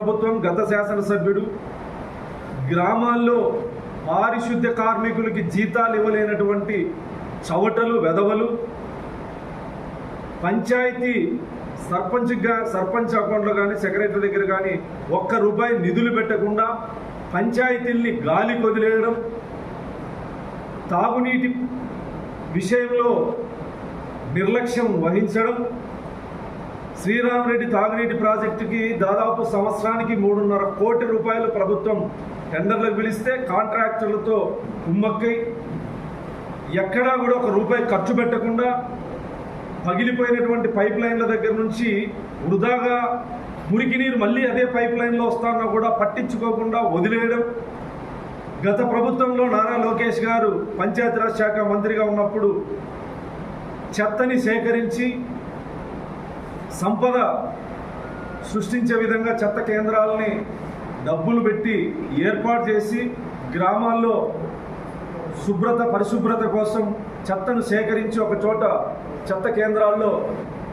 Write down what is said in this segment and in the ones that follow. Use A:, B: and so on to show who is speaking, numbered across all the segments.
A: ప్రభుత్వం గత శాసనసభ్యుడు గ్రామాల్లో పారిశుద్ధ్య కార్మికులకి జీతాలు ఇవ్వలేనటువంటి చవటలు వెధవలు పంచాయతీ సర్పంచ్గా సర్పంచ్ అకౌంట్లో కానీ సెక్రటరీ దగ్గర కానీ ఒక్క రూపాయి నిధులు పెట్టకుండా పంచాయతీల్ని గాలి కొదిలేయడం తాగునీటి విషయంలో నిర్లక్ష్యం వహించడం శ్రీరామరెడ్డి తాగునీటి ప్రాజెక్టుకి దాదాపు సంవత్సరానికి మూడున్నర కోటి రూపాయలు ప్రభుత్వం టెండర్లకు పిలిస్తే కాంట్రాక్టర్లతో కుమ్మక్కై. ఎక్కడా కూడా ఒక రూపాయి ఖర్చు పెట్టకుండా పగిలిపోయినటువంటి పైప్ లైన్ల దగ్గర నుంచి వృధాగా మురికి నీరు మళ్ళీ అదే పైప్ లైన్లో వస్తానో కూడా పట్టించుకోకుండా వదిలేయడం. గత ప్రభుత్వంలో నారా లోకేష్ గారు పంచాయతీరాజ్ శాఖ మంత్రిగా ఉన్నప్పుడు చెత్తని సేకరించి సంపద సృష్టించే విధంగా చెత్త కేంద్రాలని డబ్బులు పెట్టి ఏర్పాటు చేసి గ్రామాల్లో శుభ్రత పరిశుభ్రత కోసం చెత్తను సేకరించి ఒక చోట చెత్త కేంద్రాల్లో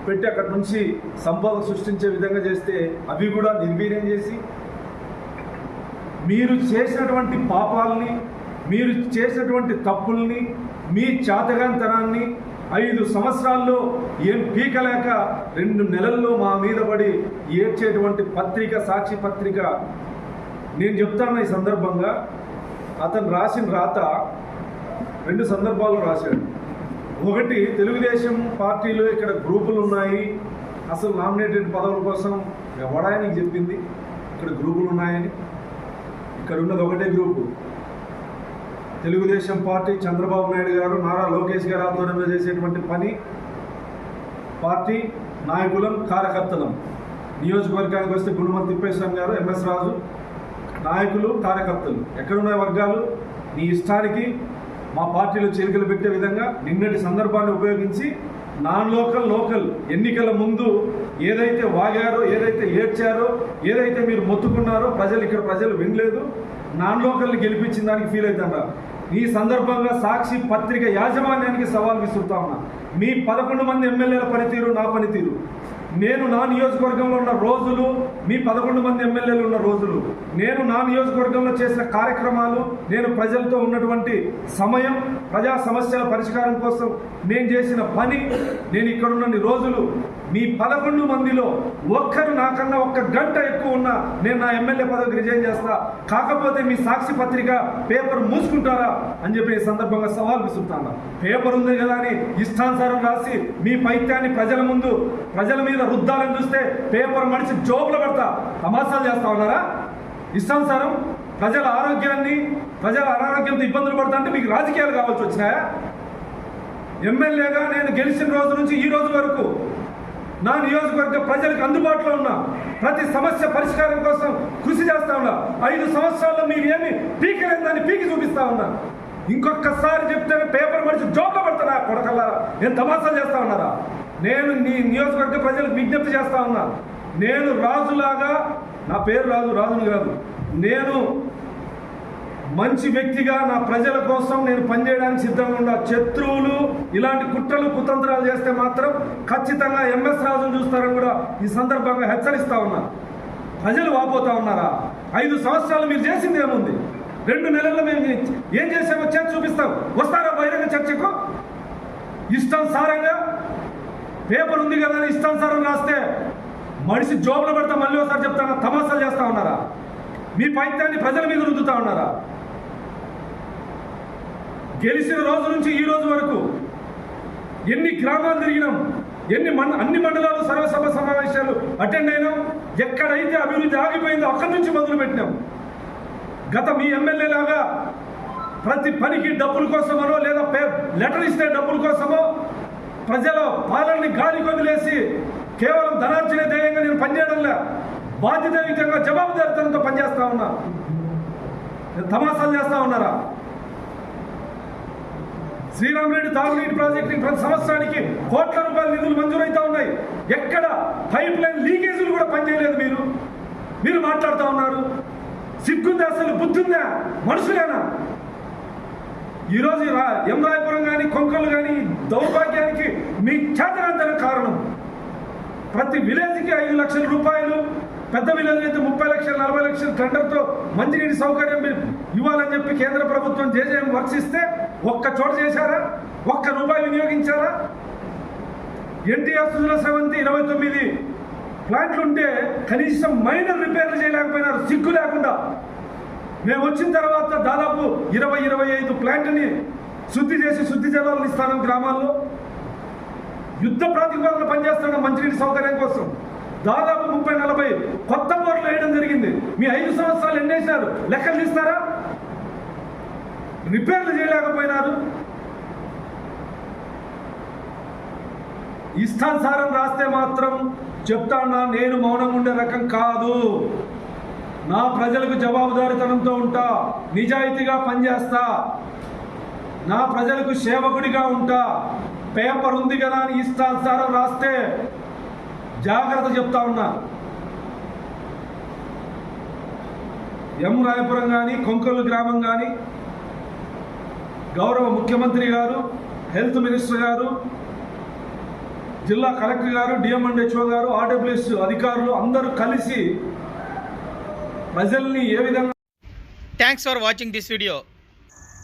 A: పెట్టి అక్కడి నుంచి సంపద సృష్టించే విధంగా చేస్తే అవి కూడా నిర్వీర్యం చేసి మీరు చేసినటువంటి పాపాలని మీరు చేసినటువంటి తప్పుల్ని మీ చాతగాంతనాన్ని ఐదు సంవత్సరాల్లో ఏం పీకలేక రెండు నెలల్లో మా మీద పడి ఏడ్చేటువంటి పత్రిక సాక్షి పత్రిక. నేను చెప్తాను ఈ సందర్భంగా. అతను రాసిన రాత రెండు సందర్భాల్లో రాశాడు. ఒకటి తెలుగుదేశం పార్టీలో ఇక్కడ గ్రూపులు ఉన్నాయి. అసలు నామినేటెడ్ పదవుల కోసం ఎవడాయనికి చెప్పింది? ఇక్కడ గ్రూపులు ఉన్నాయని. ఇక్కడ ఉన్నది ఒకటే గ్రూపు. తెలుగుదేశం పార్టీ చంద్రబాబు నాయుడు గారు నారా లోకేష్ గారు ఆధ్వర్యంలో చేసేటువంటి పని పార్టీ నాయకులం కార్యకర్తలం. నియోజకవర్గానికి వస్తే గుణమతి తిప్పేశ్వరం గారు ఎంఎస్ రాజు నాయకులు కార్యకర్తలు. ఎక్కడున్న వర్గాలు నీ ఇష్టానికి మా పార్టీలో చేరికలు పెట్టే విధంగా నిన్నటి సందర్భాన్ని ఉపయోగించి నాన్ లోకల్ లోకల్ ఎన్నికల ముందు ఏదైతే వాగారో ఏదైతే ఏడ్చారో ఏదైతే మీరు మొత్తుకున్నారో ప్రజలు ఇక్కడ ప్రజలు వినలేదు. నాన్ లోకల్ని గెలిపించిన దానికి ఫీల్ అవుతారా ఈ సందర్భంగా సాక్షి పత్రిక యాజమాన్యానికి సవాల్ విసురుతా ఉన్నా. మీ పదకొండు మంది ఎమ్మెల్యేల పనితీరు నా పనితీరు. నేను నా నియోజకవర్గంలో ఉన్న రోజులు మీ పదకొండు మంది ఎమ్మెల్యేలు ఉన్న రోజులు నేను నా నియోజకవర్గంలో చేసిన కార్యక్రమాలు నేను ప్రజలతో ఉన్నటువంటి సమయం ప్రజా సమస్యల పరిష్కారం కోసం నేను చేసిన పని నేను ఇక్కడ ఉన్నన్ని రోజులు మీ పదకొండు మందిలో ఒక్కరు నాకన్నా ఒక్క గంట ఎక్కువ ఉన్నా నేను నా ఎమ్మెల్యే పదవికి రిజైన్ చేస్తా. కాకపోతే మీ సాక్షి పత్రిక పేపర్ మూసుకుంటారా అని చెప్పి ఈ సందర్భంగా సవాల్ విసురుతాను. పేపర్ ఉంది కదా అని ఇష్టానుసారం రాసి మీ పైత్యాన్ని ప్రజల ముందు ప్రజల మీద రుద్దాలని చూస్తే పేపర్ మడిచి జోబులు పడతా. తమాసాలు చేస్తా ఉన్నారా? ఇష్టానుసారం ప్రజల ఆరోగ్యాన్ని ప్రజల అనారోగ్యంతో ఇబ్బందులు పడతా అంటే మీకు రాజకీయాలు కావాల్సి వచ్చినాయా? ఎమ్మెల్యేగా నేను గెలిచిన రోజు నుంచి ఈ రోజు వరకు నా నియోజకవర్గ ప్రజలకు అందుబాటులో ఉన్నా ప్రతి సమస్య పరిష్కారం కోసం కృషి చేస్తా ఉన్నా. ఐదు సంవత్సరాల్లో మీరు ఏమి పీకలేదని పీకి చూపిస్తా ఉన్నా. ఇంకొకసారి చెప్తే పేపర్ మనిషి జోక్లో పడుతున్నా కొడకల్లారా? నేను తమాసాలు చేస్తా ఉన్నారా? నేను నీ నియోజకవర్గ ప్రజలకు విజ్ఞప్తి చేస్తా ఉన్నా. నేను రాజులాగా నా పేరు రాజు రాజుని కాదు. నేను మంచి వ్యక్తిగా నా ప్రజల కోసం నేను పనిచేయడానికి సిద్ధంగా ఉన్నా. శత్రువులు ఇలాంటి కుట్రలు కుతంత్రాలు చేస్తే మాత్రం ఖచ్చితంగా ఎంఎస్ రాజును చూస్తారని కూడా ఈ సందర్భంగా హెచ్చరిస్తా ఉన్నా. ప్రజలు వాపోతా ఉన్నారా? ఐదు సంవత్సరాలు మీరు చేసింది ఏముంది? రెండు నెలల్లో మేము ఏం చేసామో చేసి చూపిస్తాం. వస్తారా బహిరంగ చర్చకు? సారంగా పేపర్ ఉంది కదా అని ఇష్టానుసారం రాస్తే మనిషి జోబులు పెడతా మళ్ళీ ఒకసారి చెప్తాను? తమాసాలు చేస్తా ఉన్నారా? మీ పైత్యాన్ని ప్రజల మీద రుద్దుతా ఉన్నారా? గెలిచిన రోజు నుంచి ఈ రోజు వరకు ఎన్ని గ్రామాలు తిరిగినాం ఎన్ని మండ అన్ని మండలాలు సర్వసభ సమావేశాలు అటెండ్ అయినాం ఎక్కడైతే అభివృద్ధి ఆగిపోయిందో అక్కడి నుంచి మొదలు పెట్టినాం. గత మీ ఎమ్మెల్యే లాగా ప్రతి పనికి డబ్బుల కోసమనో లేదా పే లెటర్ ఇస్తే డబ్బుల కోసమో ప్రజల పాలనని గాలి కొదిలేసి కేవలం ధనార్జన ధ్యేయంగా నేను పనిచేయడంలే. బాధ్యతాయుతంగా జవాబుదారితనంతో పనిచేస్తా ఉన్నా. తమాసాలు చేస్తా ఉన్నారా? శ్రీరామరెడ్డి తాగునీటి ప్రాజెక్టు ప్రతి సంవత్సరానికి కోట్ల రూపాయల నిధులు మంజూరైతా ఉన్నాయి. ఎక్కడ పైప్ లైన్ లీకేజీలు కూడా పనిచేయలేదు మీరు. మీరు మాట్లాడుతూ ఉన్నారు. సిగ్గుందా అసలు? బుద్ధుందా? మనుషులేనా? ఈరోజు యమరాయపురం రా కానీ కొంకలు కానీ దౌర్భాగ్యానికి మీ చేతనంతన కారణం. ప్రతి విలేజ్కి ఐదు లక్షల రూపాయలు పెద్ద విలేజ్ అయితే ముప్పై లక్షలు నలభై లక్షల టెండర్తో మంచినీటి సౌకర్యం ఇవ్వాలని చెప్పి కేంద్ర ప్రభుత్వం జేజేఎం వర్క్స్ ఇస్తే ఒక్క చోట చేశారా? ఒక్క రూపాయి వినియోగించారా? ఎన్టీఆర్ సుజల సెవెంత్ ఇరవై తొమ్మిది ప్లాంట్లు ఉంటే కనీసం మైనర్ రిపేర్లు చేయలేకపోయినారు సిగ్గు లేకుండా. మేము వచ్చిన తర్వాత దాదాపు ఇరవై ఇరవై ఐదు శుద్ధి చేసి శుద్ధి జలాలను ఇస్తాను గ్రామాల్లో యుద్ధ ప్రాతిపదికన పనిచేస్తున్న మంచినీటి సౌకర్యం కోసం దాదాపు ముప్పై నలభై కొత్త బోర్లు వేయడం జరిగింది. మీ ఐదు సంవత్సరాలు ఎన్నేసినారు లెక్కలు తీస్తారా? రిపేర్లు చేయలేకపోయినారు. ఇష్టానుసారం రాస్తే మాత్రం చెప్తానా నేను మౌనం ఉండే రకం కాదు. నా ప్రజలకు జవాబుదారితనంతో ఉంటా నిజాయితీగా పనిచేస్తా. నా ప్రజలకు సేవకుడిగా ఉంటా. పేపర్ ఉంది కదా అని ఇష్టానుసారం రాస్తే జాగ్రత్త చెప్తా ఉన్నా. ఎం రాయపురం కానీ కొంకలు గ్రామం కానీ గౌరవ ముఖ్యమంత్రి గారు హెల్త్ మినిస్టర్ గారు జిల్లా కలెక్టర్ గారు డిఎంఎండ్హెచ్ఓ గారు ఆర్డబ్ల్యూఎస్ అధికారులు అందరూ కలిసి ప్రజల్ని ఏ విధంగా
B: thanks for watching this video